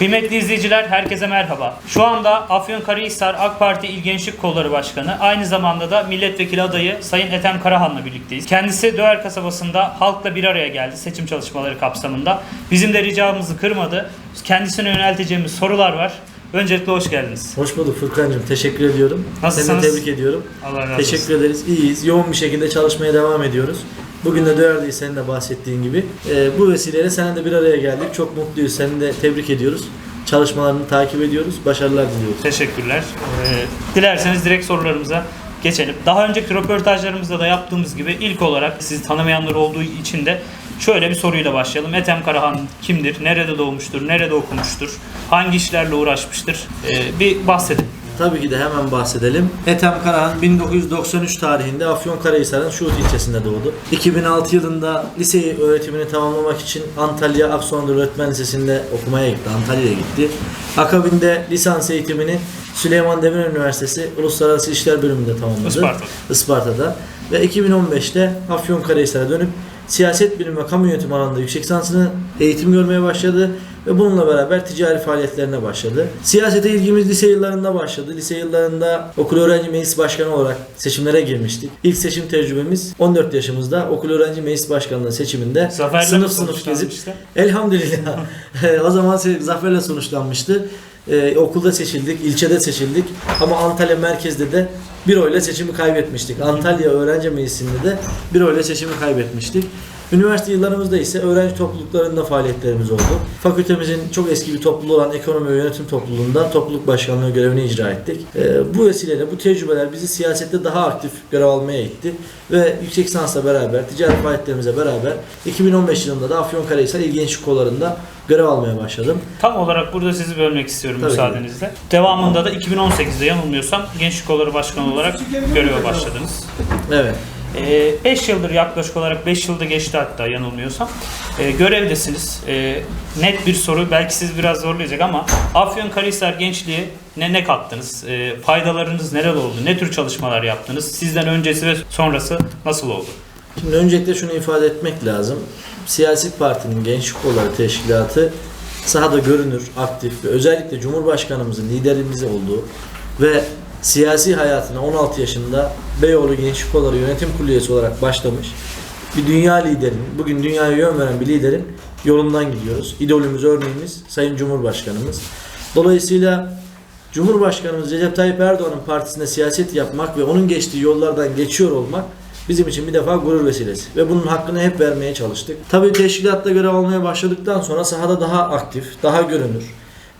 Kıymetli izleyiciler herkese merhaba. Şu anda Afyonkarahisar AK Parti İl Gençlik Kolları Başkanı aynı zamanda da milletvekili adayı Sayın Ethem Karahan'la birlikteyiz. Kendisi Döğer kasabasında halkla bir araya geldi seçim çalışmaları kapsamında. Bizim de ricamızı kırmadı. Kendisine yönelteceğimiz sorular var. Öncelikle hoş geldiniz. Hoş bulduk Furkan'cığım. Teşekkür ediyorum. Nasılsınız? Seni de tebrik ediyorum. Allah razı Teşekkür olsun. ederiz. İyiyiz. Yoğun bir şekilde çalışmaya devam ediyoruz. Bugün de Döğer'deyiz senin de bahsettiğin gibi. Ee, bu vesileyle seninle de bir araya geldik. Çok mutluyuz. Seni de tebrik ediyoruz. Çalışmalarını takip ediyoruz. Başarılar diliyoruz. Teşekkürler. Ee, dilerseniz direkt sorularımıza geçelim. Daha önceki röportajlarımızda da yaptığımız gibi ilk olarak sizi tanımayanlar olduğu için de şöyle bir soruyla başlayalım. Ethem Karahan kimdir? Nerede doğmuştur? Nerede okumuştur? Hangi işlerle uğraşmıştır? Ee, bir bahsedin. Tabii ki de hemen bahsedelim. Ethem Karahan 1993 tarihinde Afyonkarahisar'ın Şuhut ilçesinde doğdu. 2006 yılında lise öğretimini tamamlamak için Antalya Aksuanlı Öğretmen Lisesi'nde okumaya gitti. Antalya'ya gitti. Akabinde lisans eğitimini Süleyman Demirel Üniversitesi Uluslararası İşler Bölümünde tamamladı. Isparta. Isparta'da. Ve 2015'te Afyonkarahisar'a dönüp siyaset bilimi ve kamu yönetimi alanında yüksek lisansını eğitim görmeye başladı ve bununla beraber ticari faaliyetlerine başladı. Siyasete ilgimiz lise yıllarında başladı. Lise yıllarında okul öğrenci meclis başkanı olarak seçimlere girmiştik. İlk seçim tecrübemiz 14 yaşımızda okul öğrenci meclis başkanlığı seçiminde Zaferle sınıf sınıf gezip? Elhamdülillah. o zaman zaferle sonuçlanmıştı. Ee, okulda seçildik, ilçede seçildik ama Antalya merkezde de bir oyla seçimi kaybetmiştik. Antalya Öğrenci Meclisi'nde de bir oyla seçimi kaybetmiştik. Üniversite yıllarımızda ise öğrenci topluluklarında faaliyetlerimiz oldu. Fakültemizin çok eski bir topluluğu olan Ekonomi ve Yönetim Topluluğu'nda topluluk başkanlığı görevini icra ettik. Ee, bu vesileyle bu tecrübeler bizi siyasette daha aktif görev almaya itti ve yüksek lisansla beraber, ticari faaliyetlerimize beraber 2015 yılında da Afyonkarahisar İl Gençlik Kolları'nda görev almaya başladım. Tam olarak burada sizi bölmek istiyorum Tabii ki. müsaadenizle. Devamında da 2018'de yanılmıyorsam Gençlik Kolları Başkanı olarak göreve başladınız. Evet. 5 yıldır yaklaşık olarak 5 yılda geçti hatta yanılmıyorsam. Ee, görevdesiniz. Ee, net bir soru belki siz biraz zorlayacak ama Afyonkarahisar gençliğe ne ne kattınız? Ee, faydalarınız neler oldu? Ne tür çalışmalar yaptınız? Sizden öncesi ve sonrası nasıl oldu? Şimdi öncelikle şunu ifade etmek lazım. Siyasi partinin gençlik kolları teşkilatı sahada görünür, aktif ve özellikle Cumhurbaşkanımızın liderimiz olduğu ve siyasi hayatına 16 yaşında Beyoğlu Gençlik Kolları Yönetim Kurulu üyesi olarak başlamış bir dünya liderinin, bugün dünyaya yön veren bir liderin yolundan gidiyoruz. İdolümüz, örneğimiz Sayın Cumhurbaşkanımız. Dolayısıyla Cumhurbaşkanımız Recep Tayyip Erdoğan'ın partisinde siyaset yapmak ve onun geçtiği yollardan geçiyor olmak bizim için bir defa gurur vesilesi ve bunun hakkını hep vermeye çalıştık. Tabii teşkilatta görev almaya başladıktan sonra sahada daha aktif, daha görünür,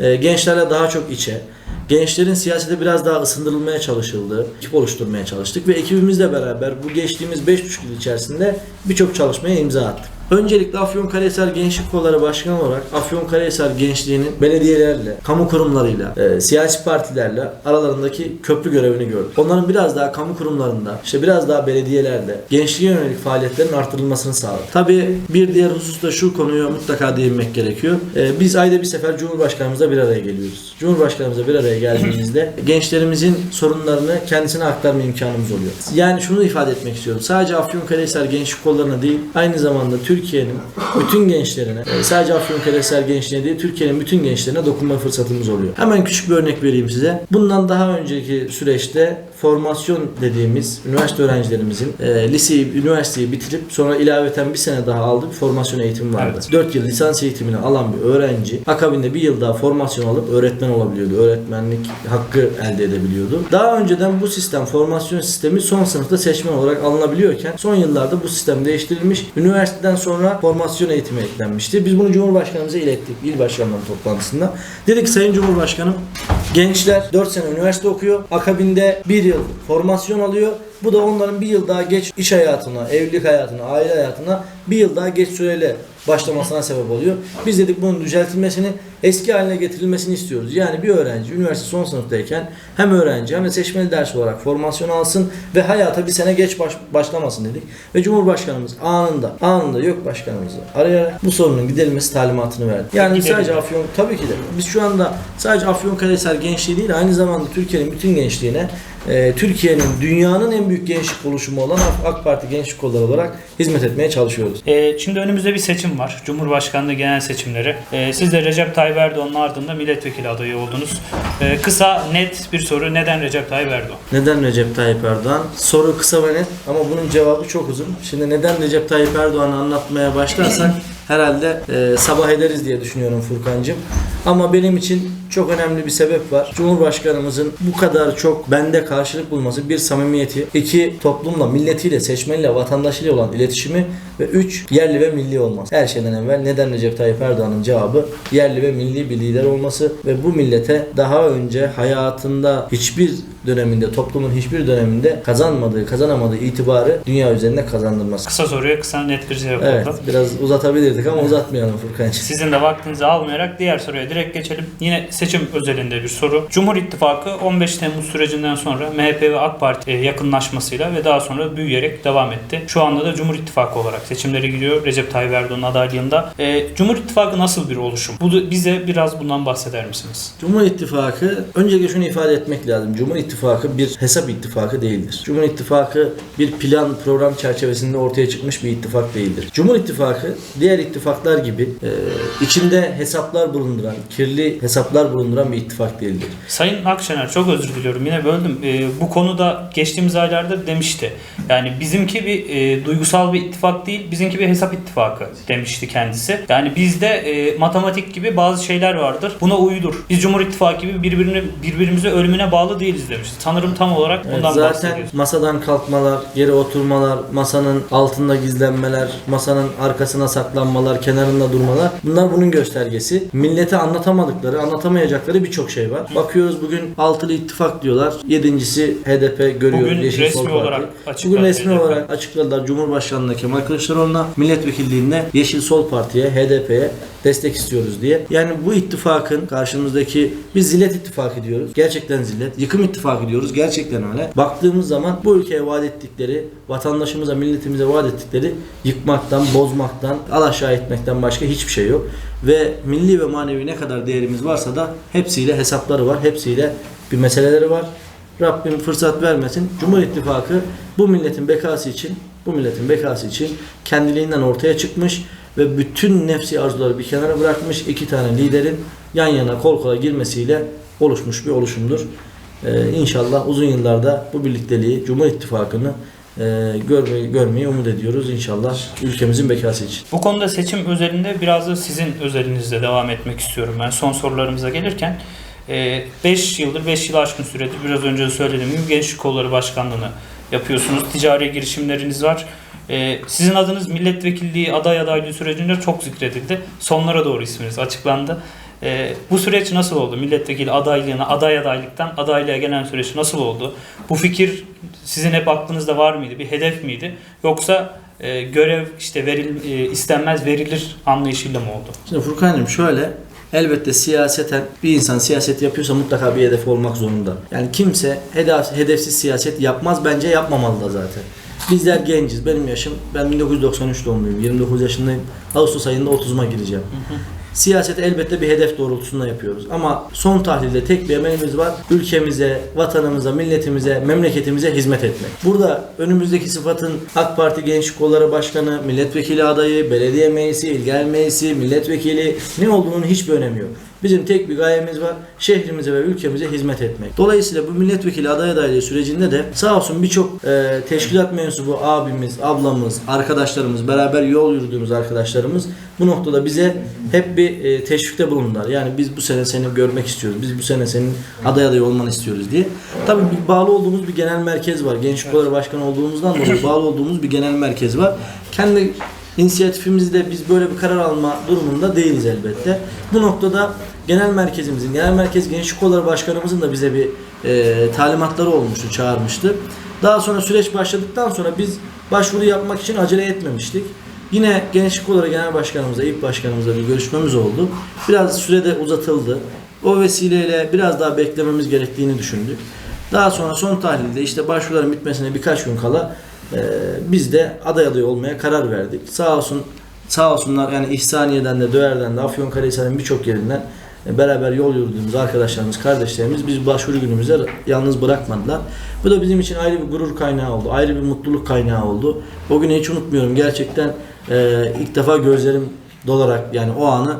e, gençlerle daha çok içe, gençlerin siyasete biraz daha ısındırılmaya çalışıldığı ekip oluşturmaya çalıştık ve ekibimizle beraber bu geçtiğimiz 5,5 yıl içerisinde birçok çalışmaya imza attık. Öncelikle Afyonkarahisar Gençlik Kolları Başkanı olarak Afyonkarahisar gençliğinin belediyelerle, kamu kurumlarıyla, e, siyasi partilerle aralarındaki köprü görevini gördük. Onların biraz daha kamu kurumlarında, işte biraz daha belediyelerle gençliğe yönelik faaliyetlerin artırılmasını sağladık. Tabii bir diğer husus da şu konuya mutlaka değinmek gerekiyor. E, biz ayda bir sefer Cumhurbaşkanımızla bir araya geliyoruz. Cumhurbaşkanımızla bir araya geldiğimizde gençlerimizin sorunlarını kendisine aktarma imkanımız oluyor. Yani şunu ifade etmek istiyorum. Sadece Afyonkarahisar Gençlik Kolları'na değil, aynı zamanda Türkiye'nin bütün gençlerine, e, sadece Afyonkarahisar gençliğine değil, Türkiye'nin bütün gençlerine dokunma fırsatımız oluyor. Hemen küçük bir örnek vereyim size. Bundan daha önceki süreçte formasyon dediğimiz üniversite öğrencilerimizin e, liseyi, üniversiteyi bitirip sonra ilaveten bir sene daha aldığı bir formasyon eğitimi vardı. Evet. 4 yıl lisans eğitimini alan bir öğrenci akabinde bir yıl daha formasyon alıp öğretmen olabiliyordu. Öğretmenlik hakkı elde edebiliyordu. Daha önceden bu sistem formasyon sistemi son sınıfta seçmen olarak alınabiliyorken son yıllarda bu sistem değiştirilmiş. Üniversiteden sonra formasyon eğitimi eklenmişti. Biz bunu Cumhurbaşkanımıza ilettik il başkanları toplantısında. Dedik Sayın Cumhurbaşkanım gençler 4 sene üniversite okuyor. Akabinde 1 yıl formasyon alıyor. Bu da onların bir yıl daha geç iş hayatına, evlilik hayatına, aile hayatına bir yıl daha geç süreli başlamasına sebep oluyor. Biz dedik bunun düzeltilmesini, eski haline getirilmesini istiyoruz. Yani bir öğrenci üniversite son sınıftayken hem öğrenci hem de seçmeli ders olarak formasyon alsın ve hayata bir sene geç baş- başlamasın dedik. Ve Cumhurbaşkanımız anında, anında yok başkanımızı arayarak bu sorunun giderilmesi talimatını verdi. Yani Giderildi. sadece Afyon tabii ki de biz şu anda sadece Afyonkarahisar gençliği değil aynı zamanda Türkiye'nin bütün gençliğine e, Türkiye'nin dünyanın en büyük gençlik oluşumu olan AK Parti Gençlik Kolları olarak hizmet etmeye çalışıyoruz. Ee, şimdi önümüzde bir seçim var. Cumhurbaşkanlığı genel seçimleri. Ee, siz de Recep Tayyip Erdoğan'ın ardında milletvekili adayı oldunuz. Ee, kısa, net bir soru. Neden Recep Tayyip Erdoğan? Neden Recep Tayyip Erdoğan? Soru kısa ve net ama bunun cevabı çok uzun. Şimdi neden Recep Tayyip Erdoğan'ı anlatmaya başlarsak herhalde e, sabah ederiz diye düşünüyorum Furkan'cığım. Ama benim için çok önemli bir sebep var. Cumhurbaşkanımızın bu kadar çok bende karşılık bulması bir samimiyeti, iki toplumla, milletiyle, seçmeniyle, vatandaşıyla olan iletişimi ve üç yerli ve milli olması. Her şeyden evvel neden Recep Tayyip Erdoğan'ın cevabı yerli ve milli bir lider olması ve bu millete daha önce hayatında hiçbir döneminde, toplumun hiçbir döneminde kazanmadığı, kazanamadığı itibarı dünya üzerinde kazandırması. Kısa soruya kısa net bir cevap Evet, oldu. biraz uzatabilirdik ama uzatmayalım Furkan'cığım. Sizin de vaktinizi almayarak diğer soruya direkt geçelim. Yine seçim özelinde bir soru. Cumhur İttifakı 15 Temmuz sürecinden sonra MHP ve AK Parti e, yakınlaşmasıyla ve daha sonra büyüyerek devam etti. Şu anda da Cumhur İttifakı olarak seçimlere giriyor Recep Tayyip Erdoğan'ın adaylığında. E, Cumhur İttifakı nasıl bir oluşum? Bu bize biraz bundan bahseder misiniz? Cumhur İttifakı, öncelikle şunu ifade etmek lazım. Cumhur İttifakı bir hesap ittifakı değildir. Cumhur İttifakı bir plan, program çerçevesinde ortaya çıkmış bir ittifak değildir. Cumhur İttifakı diğer ittifaklar gibi e, içinde hesaplar bulunduran, kirli hesaplar bulunduran bir ittifak değildir. Sayın Akşener çok özür diliyorum yine böldüm. E, bu konuda geçtiğimiz aylarda demişti. Yani bizimki bir e, duygusal bir ittifak değil, bizimki bir hesap ittifakı demişti kendisi. Yani bizde e, matematik gibi bazı şeyler vardır. Buna uyulur. Biz Cumhur İttifakı gibi birbirine birbirimize ölümüne bağlı değiliz demişti. Sanırım tam olarak Evet, bundan zaten bahsediyoruz. masadan kalkmalar, geri oturmalar, masanın altında gizlenmeler, masanın arkasına saklanmalar, kenarında durmalar bunlar bunun göstergesi. Millete anlatamadıkları, anlatamayacakları birçok şey var. Bakıyoruz bugün altılı ittifak diyorlar. Yedincisi HDP görüyor. Bugün Yeşil resmi Sol Parti. olarak Bugün açıkladı resmi HDP. olarak açıkladılar Cumhurbaşkanlığı Kemal Kılıçdaroğlu'na milletvekilliğinde Yeşil Sol Parti'ye, HDP'ye destek istiyoruz diye. Yani bu ittifakın karşımızdaki biz zillet ittifakı diyoruz. Gerçekten zillet. Yıkım ittifakı diyoruz. Gerçekten öyle. Baktığımız zaman bu ülkeye vaat ettikleri, vatandaşımıza, milletimize vaat ettikleri yıkmaktan, bozmaktan, alaşağı etmekten başka hiçbir şey yok. Ve milli ve manevi ne kadar değerimiz varsa da hepsiyle hesapları var. Hepsiyle bir meseleleri var. Rabbim fırsat vermesin. Cumhur İttifakı bu milletin bekası için, bu milletin bekası için kendiliğinden ortaya çıkmış ve bütün nefsi arzuları bir kenara bırakmış iki tane liderin yan yana kol kola girmesiyle oluşmuş bir oluşumdur. Ee, inşallah uzun yıllarda bu birlikteliği, Cumhur İttifakı'nı e, görmeyi, umut ediyoruz inşallah ülkemizin bekası için. Bu konuda seçim özelinde biraz da sizin özelinizde devam etmek istiyorum ben son sorularımıza gelirken. 5 yıldır, 5 yıl aşkın süredir biraz önce de söylediğim gibi Gençlik Kolları Başkanlığı'nı yapıyorsunuz. Ticari girişimleriniz var. E, Sizin adınız milletvekilliği aday adaylığı sürecinde çok zikredildi. Sonlara doğru isminiz açıklandı. E, bu süreç nasıl oldu? Milletvekili adaylığına, aday adaylıktan adaylığa gelen süreç nasıl oldu? Bu fikir sizin hep aklınızda var mıydı? Bir hedef miydi? Yoksa e, görev işte veril, e, istenmez verilir anlayışıyla mı oldu? Şimdi Furkan'cığım şöyle elbette siyaseten bir insan siyaset yapıyorsa mutlaka bir hedefi olmak zorunda. Yani kimse hedef, hedefsiz siyaset yapmaz bence yapmamalı da zaten. Bizler genciz. Benim yaşım ben 1993 doğumluyum. 29 yaşındayım. Ağustos ayında 30'uma gireceğim. Siyaset elbette bir hedef doğrultusunda yapıyoruz. Ama son tahlilde tek bir emelimiz var. Ülkemize, vatanımıza, milletimize, memleketimize hizmet etmek. Burada önümüzdeki sıfatın AK Parti Gençlik Kolları Başkanı, milletvekili adayı, belediye meclisi, il genel meclisi, milletvekili ne olduğunun hiçbir önemi yok. Bizim tek bir gayemiz var. Şehrimize ve ülkemize hizmet etmek. Dolayısıyla bu milletvekili aday adaylığı sürecinde de sağ olsun birçok e, teşkilat mensubu abimiz, ablamız, arkadaşlarımız, beraber yol yürüdüğümüz arkadaşlarımız bu noktada bize hep bir e, teşvikte bulundular. Yani biz bu sene seni görmek istiyoruz. Biz bu sene senin aday adayı olmanı istiyoruz diye. Tabii bir bağlı olduğumuz bir genel merkez var. Gençlik Kolları Başkanı olduğumuzdan dolayı bağlı olduğumuz bir genel merkez var. Kendi inisiyatifimizde biz böyle bir karar alma durumunda değiliz elbette. Bu noktada genel merkezimizin, genel merkez gençlik kolları başkanımızın da bize bir e, talimatları olmuştu, çağırmıştı. Daha sonra süreç başladıktan sonra biz başvuru yapmak için acele etmemiştik. Yine gençlik kolları genel başkanımızla, ilk başkanımızla bir görüşmemiz oldu. Biraz sürede uzatıldı. O vesileyle biraz daha beklememiz gerektiğini düşündük. Daha sonra son tahlilde işte başvuruların bitmesine birkaç gün kala e, biz de aday adayı olmaya karar verdik. Sağ olsun sağ olsunlar yani İhsaniye'den de Döğer'den de Afyonkarahisar'ın birçok yerinden e, beraber yol yürüdüğümüz arkadaşlarımız, kardeşlerimiz biz başvuru günümüzde yalnız bırakmadılar. Bu da bizim için ayrı bir gurur kaynağı oldu. Ayrı bir mutluluk kaynağı oldu. O günü hiç unutmuyorum. Gerçekten e, ilk defa gözlerim dolarak yani o anı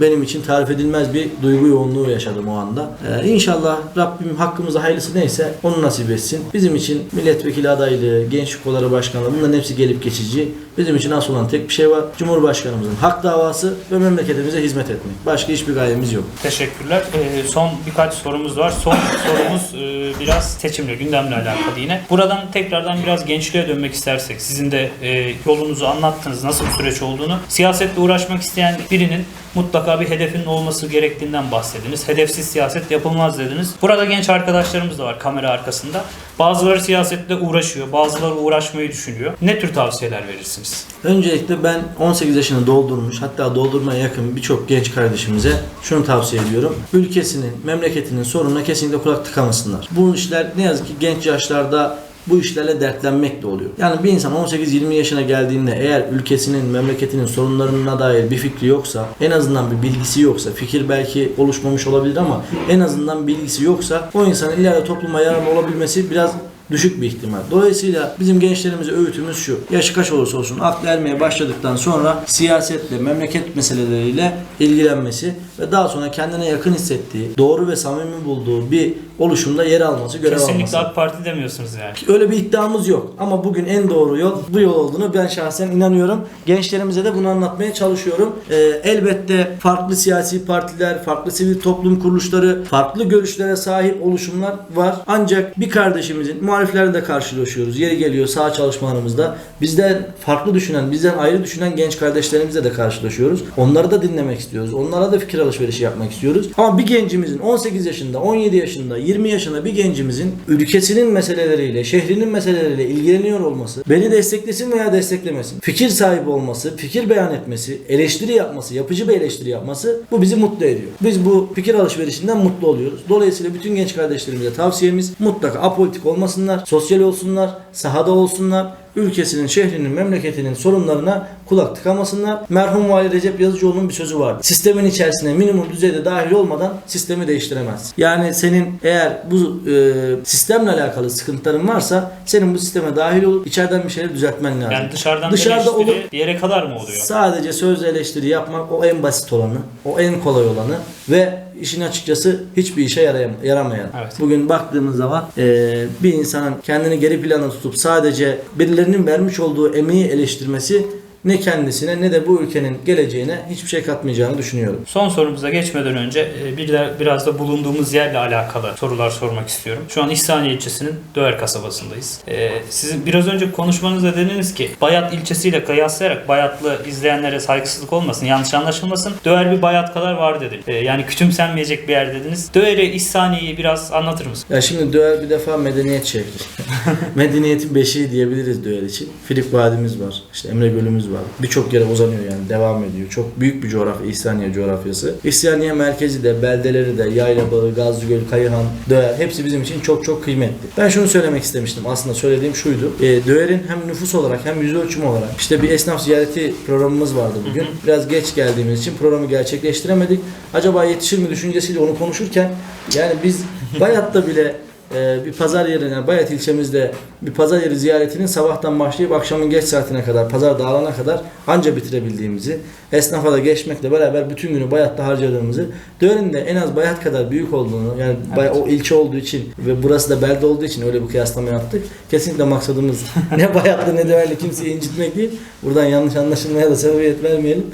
benim için tarif edilmez bir duygu yoğunluğu yaşadım o anda. E, inşallah Rabbim hakkımızda hayırlısı neyse onu nasip etsin. Bizim için milletvekili adaylığı, gençlik kolları başkanlığı bunların hepsi gelip geçici. Bizim için asıl olan tek bir şey var. Cumhurbaşkanımızın hak davası ve memleketimize hizmet etmek. Başka hiçbir gayemiz yok. Teşekkürler. Ee, son birkaç sorumuz var. Son sorumuz e, biraz seçimle, gündemle alakalı yine. Buradan tekrardan biraz gençliğe dönmek istersek, sizin de e, yolunuzu anlattınız, nasıl bir süreç olduğunu. Siyasetle uğraşmak isteyen birinin mutlaka bir hedefinin olması gerektiğinden bahsediniz. Hedefsiz siyaset yapılmaz dediniz. Burada genç arkadaşlarımız da var kamera arkasında. Bazıları siyasetle uğraşıyor, bazıları uğraşmayı düşünüyor. Ne tür tavsiyeler verirsiniz? Öncelikle ben 18 yaşını doldurmuş hatta doldurmaya yakın birçok genç kardeşimize şunu tavsiye ediyorum. Ülkesinin, memleketinin sorununa kesinlikle kulak tıkamasınlar. Bu işler ne yazık ki genç yaşlarda bu işlerle dertlenmekle oluyor. Yani bir insan 18-20 yaşına geldiğinde eğer ülkesinin, memleketinin sorunlarına dair bir fikri yoksa, en azından bir bilgisi yoksa, fikir belki oluşmamış olabilir ama en azından bilgisi yoksa o insanın ileride topluma yararlı olabilmesi biraz düşük bir ihtimal. Dolayısıyla bizim gençlerimize öğütümüz şu. Yaşı kaç olursa olsun aklı ermeye başladıktan sonra siyasetle, memleket meseleleriyle ilgilenmesi ve daha sonra kendine yakın hissettiği, doğru ve samimi bulduğu bir oluşumda yer alması, görev Kesinlikle alması. AK Parti demiyorsunuz yani. Öyle bir iddiamız yok. Ama bugün en doğru yol bu yol olduğunu ben şahsen inanıyorum. Gençlerimize de bunu anlatmaya çalışıyorum. Ee, elbette farklı siyasi partiler, farklı sivil toplum kuruluşları, farklı görüşlere sahip oluşumlar var. Ancak bir kardeşimizin muhaliflerle de karşılaşıyoruz. Yeri geliyor sağ çalışmalarımızda. Bizden farklı düşünen, bizden ayrı düşünen genç kardeşlerimizle de karşılaşıyoruz. Onları da dinlemek istiyoruz. Onlara da fikir alışverişi yapmak istiyoruz. Ama bir gencimizin 18 yaşında, 17 yaşında, 20 yaşında bir gencimizin ülkesinin meseleleriyle, şehrinin meseleleriyle ilgileniyor olması, beni desteklesin veya desteklemesin. Fikir sahibi olması, fikir beyan etmesi, eleştiri yapması, yapıcı bir eleştiri yapması bu bizi mutlu ediyor. Biz bu fikir alışverişinden mutlu oluyoruz. Dolayısıyla bütün genç kardeşlerimize tavsiyemiz mutlaka apolitik olmasınlar, sosyal olsunlar, sahada olsunlar, ülkesinin, şehrinin, memleketinin sorunlarına kulak tıkamasınlar. Merhum Vali Recep Yazıcıoğlu'nun bir sözü vardı. Sistemin içerisine minimum düzeyde dahil olmadan sistemi değiştiremez. Yani senin eğer bu e, sistemle alakalı sıkıntıların varsa senin bu sisteme dahil olup içeriden bir şeyleri düzeltmen lazım. Yani dışarıdan Dışarıda eleştiri olup bir yere kadar mı oluyor? Sadece sözle eleştiri yapmak o en basit olanı, o en kolay olanı ve işin açıkçası hiçbir işe yarayam- yaramayan. Evet. Bugün baktığımız zaman eee, bir insanın kendini geri plana tutup sadece birilerinin vermiş olduğu emeği eleştirmesi ne kendisine ne de bu ülkenin geleceğine hiçbir şey katmayacağını düşünüyorum. Son sorumuza geçmeden önce e, bir de biraz da bulunduğumuz yerle alakalı sorular sormak istiyorum. Şu an İhsaniye ilçesinin Döğer kasabasındayız. E, Sizin biraz önce konuşmanızda dediniz ki Bayat ilçesiyle kıyaslayarak Bayatlı izleyenlere saygısızlık olmasın, yanlış anlaşılmasın. Döğer bir Bayat kadar var dedi. E, Yani küçümsenmeyecek bir yer dediniz. Döğer'i, İhsaniye'yi biraz anlatır mısın? Ya şimdi Döğer bir defa medeniyet şehri. Medeniyetin beşiği diyebiliriz Döğer için. Filik Vadimiz var. işte Emre Gölümüz var. Birçok yere uzanıyor yani devam ediyor. Çok büyük bir coğrafya İhsaniye coğrafyası. İhsaniye merkezi de, beldeleri de, Yaylabağı, Gazlıgöl, Kayıhan, Döğer hepsi bizim için çok çok kıymetli. Ben şunu söylemek istemiştim. Aslında söylediğim şuydu. E, Döğer'in hem nüfus olarak hem yüz ölçümü olarak işte bir esnaf ziyareti programımız vardı bugün. Biraz geç geldiğimiz için programı gerçekleştiremedik. Acaba yetişir mi düşüncesiyle onu konuşurken yani biz Bayat'ta bile ee, bir pazar yerine Bayat ilçemizde bir pazar yeri ziyaretinin sabahtan başlayıp akşamın geç saatine kadar pazar dağılana kadar anca bitirebildiğimizi esnafa da geçmekle beraber bütün günü Bayat'ta harcadığımızı Döğer'in de en az Bayat kadar büyük olduğunu yani Bay- o ilçe olduğu için ve burası da belde olduğu için öyle bir kıyaslama yaptık. Kesinlikle maksadımız ne Bayatlı ne Döğerli kimseyi incitmek değil. Buradan yanlış anlaşılmaya da sebebiyet vermeyelim.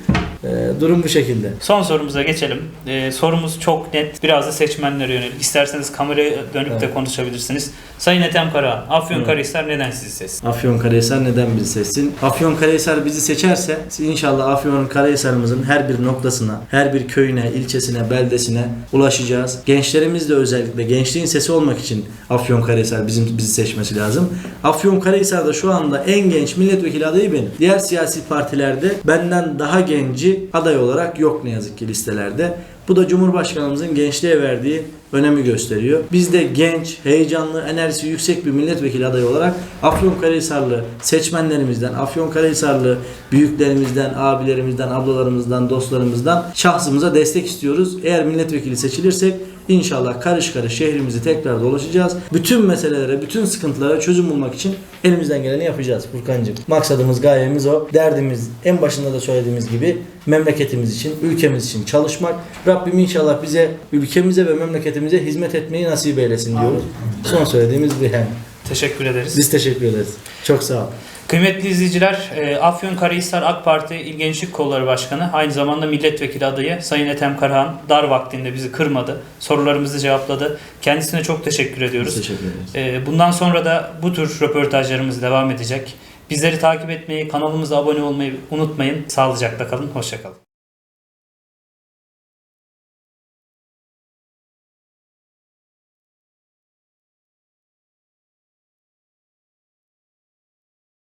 Ee, durum bu şekilde. Son sorumuza geçelim. Ee, sorumuz çok net. Biraz da seçmenlere yönelik. İsterseniz kameraya dönüp de Evet. konuşabilirsiniz. Sayın Ethem Kara, Afyonkarahisar neden sizi seçsin? Afyonkarahisar neden bizi seçsin? Afyonkarahisar bizi seçerse inşallah Afyonkarahisar'ımızın her bir noktasına, her bir köyüne, ilçesine, beldesine ulaşacağız. Gençlerimiz de özellikle gençliğin sesi olmak için Afyonkarahisar bizim bizi seçmesi lazım. Afyonkarahisar'da şu anda en genç milletvekili adayı benim. Diğer siyasi partilerde benden daha genci aday olarak yok ne yazık ki listelerde. Bu da Cumhurbaşkanımızın gençliğe verdiği önemi gösteriyor. Biz de genç, heyecanlı, enerjisi yüksek bir milletvekili adayı olarak Afyonkarahisarlı seçmenlerimizden, Afyonkarahisarlı büyüklerimizden, abilerimizden, ablalarımızdan, dostlarımızdan şahsımıza destek istiyoruz. Eğer milletvekili seçilirsek inşallah karış karış şehrimizi tekrar dolaşacağız. Bütün meselelere, bütün sıkıntılara çözüm bulmak için elimizden geleni yapacağız Furkan'cığım. Maksadımız, gayemiz o. Derdimiz en başında da söylediğimiz gibi memleketimiz için, ülkemiz için çalışmak. Rabbim inşallah bize, ülkemize ve memleketimize hizmet etmeyi nasip eylesin diyoruz. Son söylediğimiz bu yani. Teşekkür ederiz. Biz teşekkür ederiz. Çok sağ ol. Kıymetli izleyiciler, e, Afyonkarahisar AK Parti İl Gençlik Kolları Başkanı, aynı zamanda milletvekili adayı Sayın Ethem Karahan dar vaktinde bizi kırmadı, sorularımızı cevapladı. Kendisine çok teşekkür Biz ediyoruz. teşekkür ederiz. E, Bundan sonra da bu tür röportajlarımız devam edecek. Bizleri takip etmeyi, kanalımıza abone olmayı unutmayın. Sağlıcakla kalın, hoşçakalın.